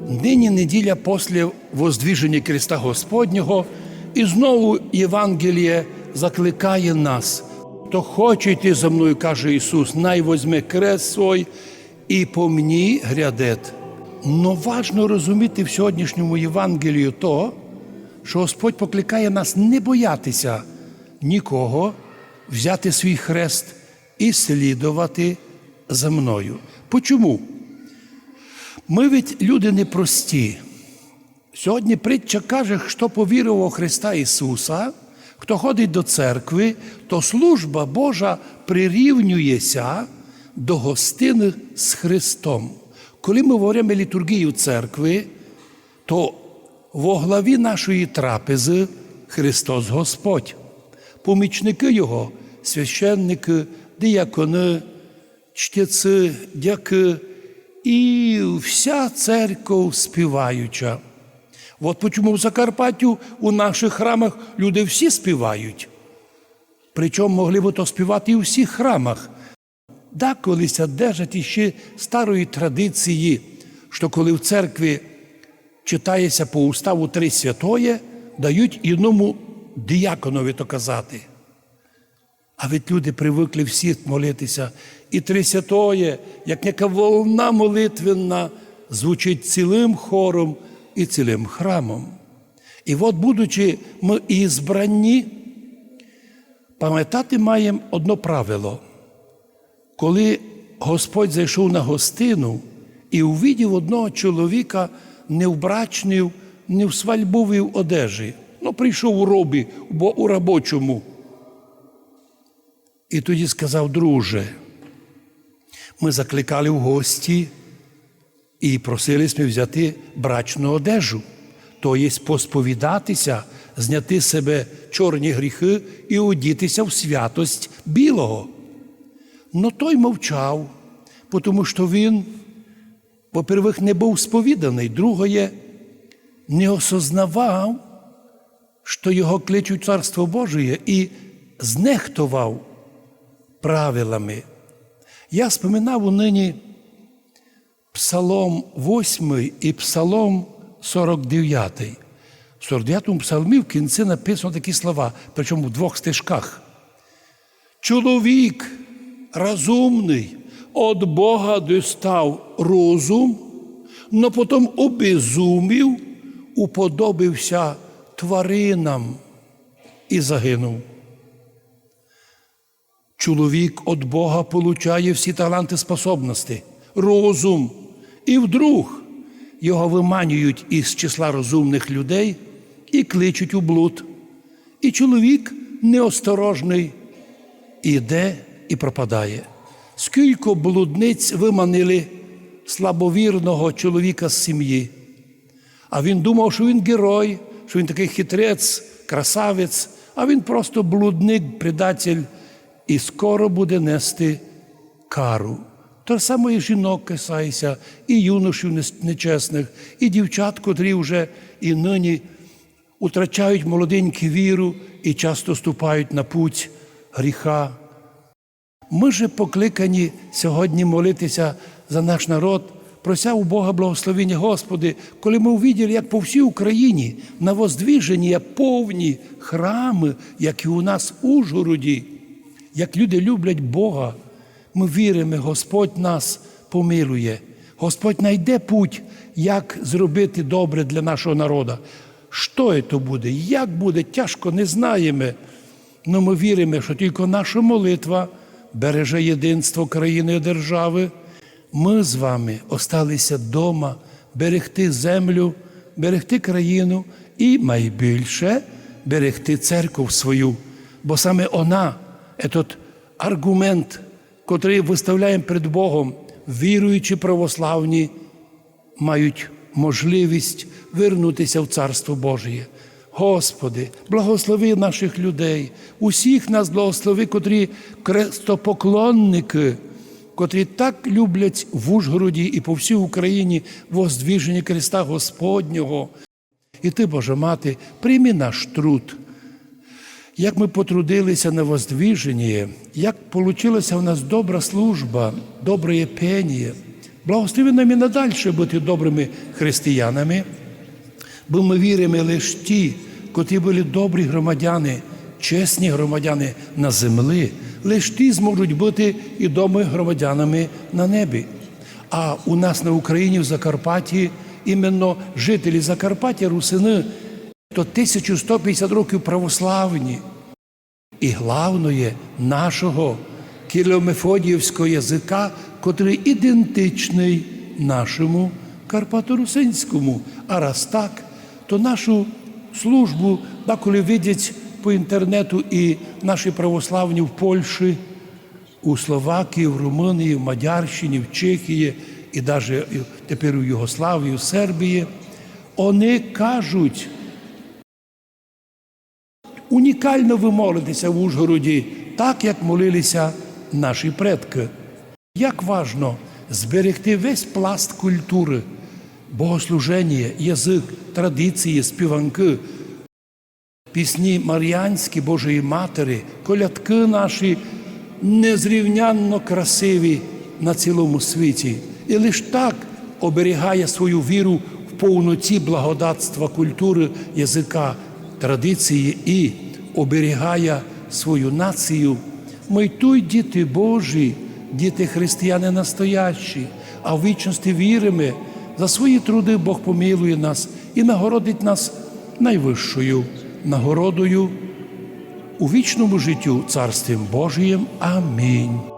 Нині неділя після воздвіження Христа Господнього, і знову Євангеліє закликає нас. То хоче йти за мною, каже Ісус, най возьме крест свой і по мені грядет. Но важно розуміти в сьогоднішньому Євангелію то, що Господь покликає нас не боятися нікого, взяти свій хрест і слідувати за мною. Почому? Ми ведь люди непрості. Сьогодні притча каже, хто повірив у Христа Ісуса, хто ходить до церкви, то служба Божа прирівнюється до гостини з Христом. Коли ми говоримо літургію церкви, то во главі нашої трапези Христос Господь, помічники Його, священники, діякони, чтеці, дяки і вся церква співаюча. От чому в Закарпаттю у наших храмах люди всі співають. Причому могли б то співати і у всіх храмах. Да, колись держать іще старої традиції, що коли в церкві читається по уставу три святоє, дають іному діяконові то казати. А ведь люди привикли всі молитися. І три святоє, як яка волна молитвенна, звучить цілим хором і цілим храмом. І от, будучи ми і збранні, пам'ятати маємо одно правило. Коли Господь зайшов на гостину і увидів одного чоловіка не в брачній, не в свальбовій одежі, ну прийшов у робі, бо у робочому. І тоді сказав, друже, ми закликали в гості і просили ми взяти брачну одежу, то є посповідатися, зняти себе чорні гріхи і одітися в святость білого. Но той мовчав, тому що він, по-первых, не був сповіданий, друге, не осознавав, що його кличуть Царство Божє і знехтував правилами. Я споминав унині Псалом 8 і Псалом 49. В 49 псалмі в кінці написано такі слова, причому в двох стежках. Чоловік розумний від Бога достав розум, но потім обезумів, уподобився тваринам і загинув. Чоловік від Бога получає всі таланти способності, розум. І вдруг його виманюють із числа розумних людей і кличуть у блуд. І чоловік неосторожний іде і пропадає. Скільки блудниць виманили слабовірного чоловіка з сім'ї. А він думав, що він герой, що він такий хитрець, красавець, а він просто блудник, предатель і скоро буде нести кару. Те саме і жінок касається, і юношів нечесних, і дівчат, котрі вже і нині утрачають молоденьку віру і часто ступають на путь гріха. Ми же покликані сьогодні молитися за наш народ, прося у Бога благословення Господи, коли ми увиділи, як по всій Україні на воздвіженні повні храми, як і у нас у Ужгороді, як люди люблять Бога, ми віримо, Господь нас помилує. Господь знайде путь, як зробити добре для нашого народу. Що це буде, як буде, тяжко не знаємо. Але ми віримо, що тільки наша молитва береже єдинство країни і держави. Ми з вами осталися вдома, берегти землю, берегти країну і найбільше берегти церкву свою, бо саме вона этот аргумент, котрий виставляємо перед Богом, віруючі православні, мають можливість вернутися в Царство Божє. Господи, благослови наших людей, усіх нас благослови, котрі крестопоклонники, котрі так люблять в Ужгороді і по всій Україні воздвіження Христа Господнього. І ти, Божа Мати, прийми наш труд як ми потрудилися на воздвіженні, як получилася у нас добра служба, добре пение, Благослови нам і надальше бути добрими християнами, бо ми віримо лише ті, котрі були добрі громадяни, чесні громадяни на землі, лише ті зможуть бути і добрими громадянами на небі. А у нас на Україні, в Закарпатті, іменно жителі Закарпаття, русини, то 1150 років православні. І главное нашого кіломефодіївського язика, котрий ідентичний нашому карпаторусинському. А раз так, то нашу службу деколи видять по інтернету і наші православні в Польщі, у Словакії, в Румунії, в Мадярщині, в Чехії і навіть тепер у Югославії, в Сербії. Вони кажуть, унікально ви молитеся в Ужгороді, так як молилися наші предки. Як важно зберегти весь пласт культури, богослуження, язик, традиції, співанки, пісні Мар'янські Божої Матері, колядки наші незрівнянно красиві на цілому світі. І лише так оберігає свою віру в повноті благодатства культури, язика, традиції і оберігає свою націю. Ми й тут діти Божі, діти християни настоящі, а в вічності віримо, за свої труди Бог помилує нас і нагородить нас найвищою нагородою у вічному життю Царством Божієм. Амінь.